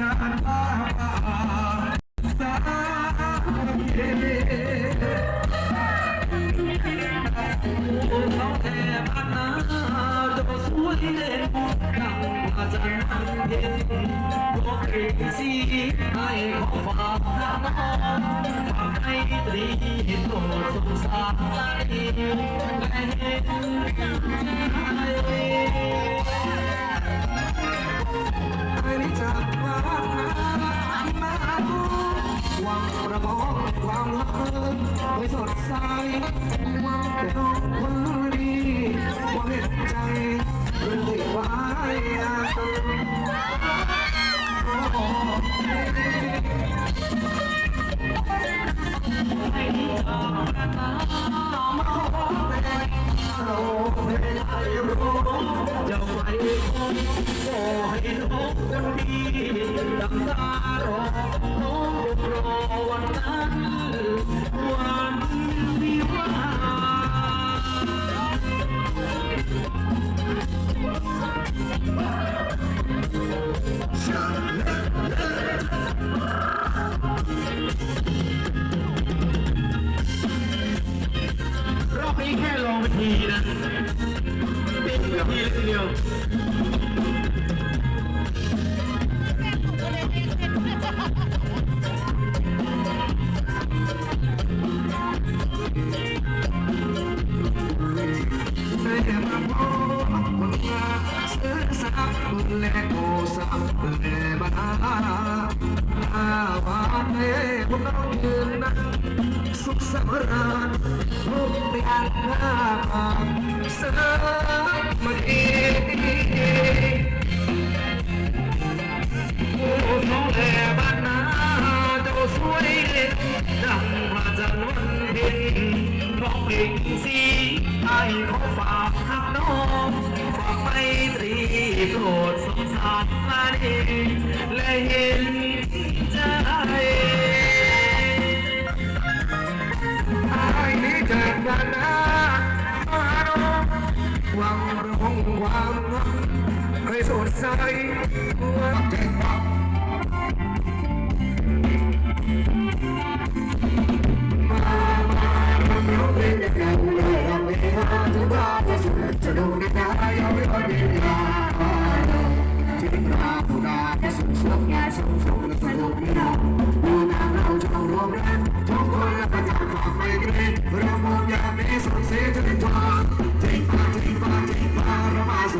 งานป้าป่าสาเกเขาแค่พันนาจะสวยเด่นบุกดังอาจารย์อันเด่นโลกเอกสีให้ของฝากน้องฝากให้ตรีโปรดสงสารใจและเห็นใจ ไม่สดใสวังแต่น้องคนดีวังเห็นใจเรื่องที่ไว้อาตันเราไม่ได้รู้จะไว้คงขอให้น้องคนดีดังตารอน้องรอ นี้แค่ลองไปทีนะเป็นทีเลยทีเดียวแม่มาพบคนงานซื้อสักและโอสักและบ้าอาวันเอ้พวกเรายืนนั่ง สุขสำราญทุกเปียนหน้าผากเสริมาเองโอ้น้องแห่บ้านนาเจ้าสวยเด่นดังพระจันวันเพ็ญร้องเพลงสีไอ้ขอฝากหักน้องฝากไมตรีโปรดสงสารมาเองและเห็น วังระหงความรักให้สดใสวันแจ่มปัก เราเล่นกันเลยเราไม่หาทุกราจะสุดจะดูในตาเราไม่พอดีลาที่ราผู้ดาที่สุดสุดงานสุดสุดและสนุกนี่เราดูนางเราจะรวมกัน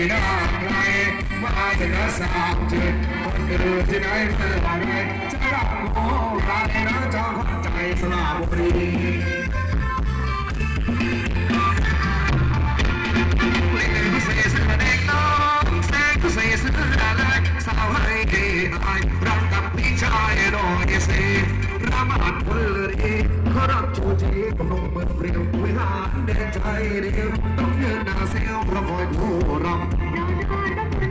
นี้ใหญ่หน้าใครมาถึงสามจุดคนอื่นที่ไหนเมื่อไรจะรักมองรักนะเจ้าขวัญใจสลาบบุรีเล่สียสเด็กน้องเสียสอะไรสา มือเปลี่ยวเวลาเดนใจเดียวต้องเดินหน้าเซวเพราะคอยผู้รำ